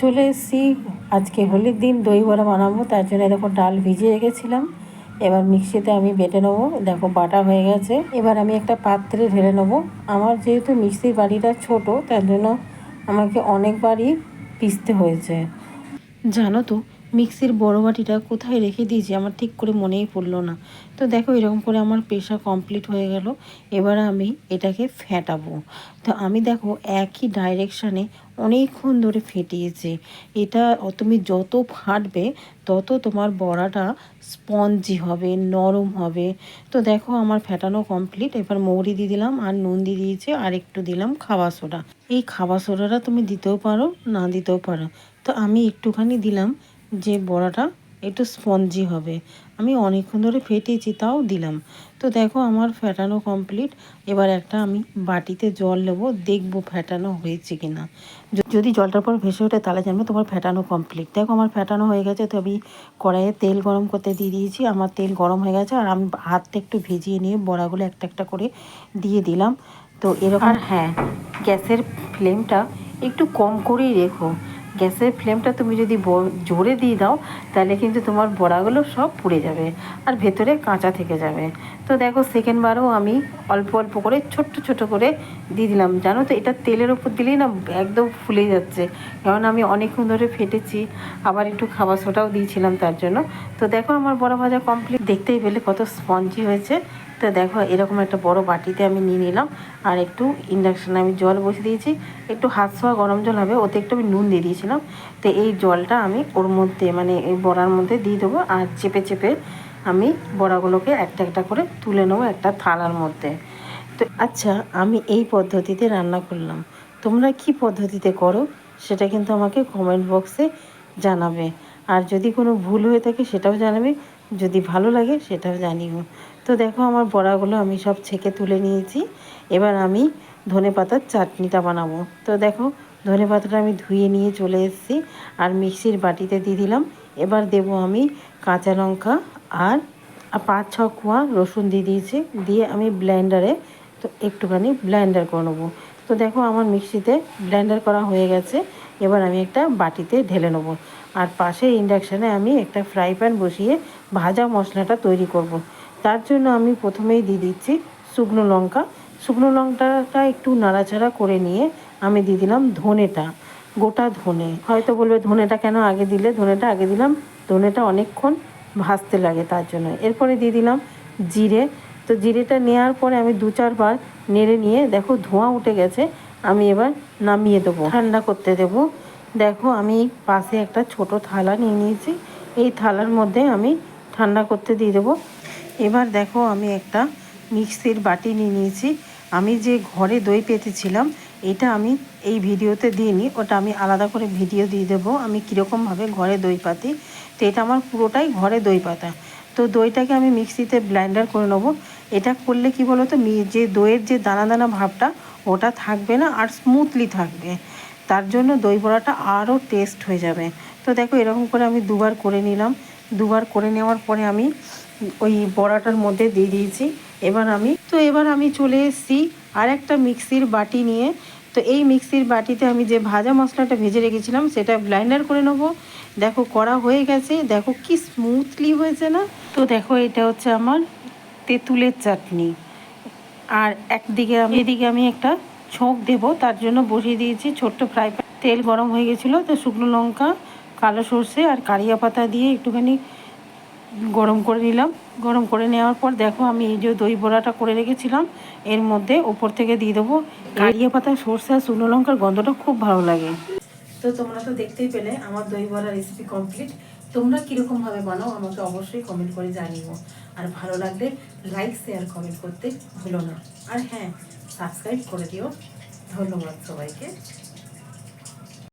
চলে এসেছি। আজকে হোলির দিন দই বড়া বানাবো, তার জন্য দেখো ডাল ভিজে রেখেছিলাম। এবার মিক্সিতে আমি বেটে নেব। দেখো বাটা হয়ে গেছে। এবার আমি একটা পাত্রে ঢেলে নেব। আমার যেহেতু মিক্সির বাড়িটা ছোট, তার জন্য আমাকে অনেকবারই পিসতে হয়েছে। জানো তো মিক্সির বড় বাটিটা কোথায় রেখে দিয়েছি আমার ঠিক করে মনেই পড়ল না। তো দেখো এরকম করে আমার পেশা কমপ্লিট হয়ে গেল, এবার আমি এটাকে ফেটাবো। তো আমি দেখো একই ডাইরেকশানে অনেকক্ষণ ধরে ফেটিয়েছি। এটা তুমি যত ফাটবে, তত তোমার বড়াটা স্পঞ্জি হবে, নরম হবে। তো দেখো আমার ফেটানো কমপ্লিট এবার মৌরি দিয়ে দিলাম, আর নুন দিয়ে দিয়েছি, আর একটু দিলাম খাওয়া সোডা। এই খাওয়া সোডাটা তুমি দিতেও পারো, না দিতেও পারো। তো আমি একটুখানি দিলাম যে বড়াটা একটু স্পঞ্জি হবে। আমি অনেকক্ষণ ধরে ফেটেছি, তাও দিলাম। তো দেখো আমার ফেটানো কমপ্লিট এবার একটা আমি বাটিতে জল নেব, দেখব ফেটানো হয়েছে কি না যদি জলটার পর ভেসে ওঠে তাহলে জানব তোমার ফেটানো কমপ্লিট দেখো আমার ফেটানো হয়ে গেছে, তো আমি কড়াইয়ে তেল গরম করতে দিয়ে দিয়েছি। আমার তেল গরম হয়ে গেছে, আর আমি হাতটা একটু ভিজিয়ে নিয়ে বড়াগুলো একটা একটা করে দিয়ে দিলাম। তো এরকম আর হ্যাঁ গ্যাসের ফ্লেমটা একটু কম করেই রেখো। গ্যাসের ফ্লেমটা তুমি যদি জোরে দিয়ে দাও, তাহলে কিন্তু তোমার বড়াগুলো সব পুড়ে যাবে। আর ভেতরে কাঁচা থেকে যাবে। তো দেখো সেকেন্ডবারও আমি অল্প অল্প করে, ছোট্ট ছোট করে দিয়ে দিলাম। জানো তো এটা তেলের ওপর দিলেই না একদম ফুলে যাচ্ছে। কারণ আমি অনেকক্ষণ ধরে ফেটেছি, আবার একটু খাবার সোটাও দিয়েছিলাম তার জন্য। তো দেখো আমার বড়া ভাজা কমপ্লিট দেখতেই পেলে কত স্পঞ্জি হয়েছে। তো দেখো এরকম একটা বড় বাটিতে আমি নিয়ে নিলাম। আর একটু ইন্ডাকশানে আমি জল বসে দিয়েছি। একটু হাত ছোঁয়া গরম জল হবে, ওতে একটু আমি নুন দিয়ে দিয়েছিলাম। তো এই জলটা আমি ওর মধ্যে মানে এই বড়ার মধ্যে দিয়ে দেবো। আর চেপে চেপে আমি বড়াগুলোকে একটা একটা করে তুলে নেব একটা থালার মধ্যে। তো আচ্ছা আমি এই পদ্ধতিতে রান্না করলাম। তোমরা কি পদ্ধতিতে করো সেটা কিন্তু আমাকে কমেন্ট বক্সে জানাবে। আর যদি কোনো ভুল হয়ে থাকে সেটাও জানাবে। যদি ভালো লাগে সেটাও জানিও। তো দেখো, আমার বড়াগুলো আমি সব ছেঁকে তুলে নিয়েছি। এবার আমি ধনে পাতার চাটনিটা বানাবো। তো দেখো, ধনে পাতাটা আমি ধুয়ে নিয়ে চলে এসেছি। আর মিক্সির বাটিতে দিয়ে দিলাম। এবার দেব আমি কাঁচা লঙ্কা আর পাঁচ, ছ কোয়া রসুন দিয়ে দিয়েছি। দিয়ে আমি ব্লেন্ডারে তো একটুখানি ব্লেন্ডার করে নেব। তো দেখো আমার মিক্সিতে ব্লেন্ডার করা হয়ে গেছে। এবার আমি একটা বাটিতে ঢেলে নেব। আর পাশে ইন্ডাকশানে আমি একটা ফ্রাই প্যান বসিয়ে ভাজা মশলাটা তৈরি করব। তার জন্য আমি প্রথমেই দিয়ে দিচ্ছি শুকনো লঙ্কা। শুকনো লঙ্কাটা একটু নাড়াচাড়া করে নিয়ে আমি দিয়ে দিলাম ধনেটা, গোটা ধনে। হয়তো বলবে ধনেটা কেন আগে দিলে? ধনেটা আগে দিলাম। ধনেটা অনেকক্ষণ ভাজতে লাগে তার জন্য। এরপরে দিয়ে দিলাম জিরে। তো জিরেটা নেওয়ার পরে আমি দু চারবার নেড়ে নিয়ে দেখো ধোঁয়া উঠে গেছে, আমি এবার নামিয়ে দেবো। ঠান্ডা করতে দেবো। দেখো আমি পাশে একটা ছোট থালা নিয়ে নিয়েছি। এই থালার মধ্যে আমি ঠান্ডা করতে দিয়ে দেবো। এবার দেখো আমি একটা মিক্সির বাটি নিয়ে নিয়েছি। আমি যে ঘরে দই পেতেছিলাম এটা আমি এই ভিডিওতে দিইনি, ওটা আমি আলাদা করে ভিডিও দিয়ে দেবো, আমি কীরকমভাবে ঘরে দই পাতি। তো এটা আমার পুরোটাই ঘরে দই পাতা। তো দইটাকে আমি মিক্সিতে ব্লাইন্ডার করে নেব। এটা করলে কি বলো তো যে দইয়ের যে দানা দানা ভাবটা, ওটা থাকবে না আর স্মুথলি থাকবে। তার জন্য দই বড়াটা আরও টেস্ট হয়ে যাবে। তো দেখো এরকম করে আমি দুবার করে নিলাম। দুবার করে নেওয়ার পরে আমি ওই বড়াটার মধ্যে দিয়ে দিয়েছি। এবার আমি, তো এবার আমি চলে এসেছি আর একটা মিক্সির বাটি নিয়ে, তো এই মিক্সির বাটিতে আমি যে ভাজা মশলাটা ভেজে রেখেছিলাম, সেটা ব্লাইন্ডার করে নেব। দেখো করা হয়ে গেছে, দেখো কি স্মুথলি হয়েছে না? তো দেখো, এটা হচ্ছে আমার তেঁতুলের চাটনি। আর একদিকে আমি, এদিকে আমি একটা ছোঁক দেব, তার জন্য বসিয়ে দিয়েছি ছোট্ট ফ্রাই তেল গরম হয়ে গেছিল, তো শুকনো লঙ্কা, কালো সর্ষে আর কারিয়া পাতা দিয়ে একটুখানি গরম করে নিলাম। গরম করে নেওয়ার পর দেখো আমি এই যে দই বড়াটা করে রেখেছিলাম, এর মধ্যে ওপর থেকে দিয়ে দেবো। কারিয়া পাতা, সর্ষে আর শুকনো লঙ্কার গন্ধটা খুব ভালো লাগে। তো তোমরা তো দেখতেই পেলে আমার দই বড়া রেসিপি কমপ্লিট তোমরা কীরকমভাবে বানাও আমাকে অবশ্যই কমেন্ট করে জানিও। আর ভালো লাগলে লাইক শেয়ার কমেন্ট করতে ভুলো না। আর হ্যাঁ সাবস্ক্রাইব করে দিও। ধন্যবাদ সবাইকে।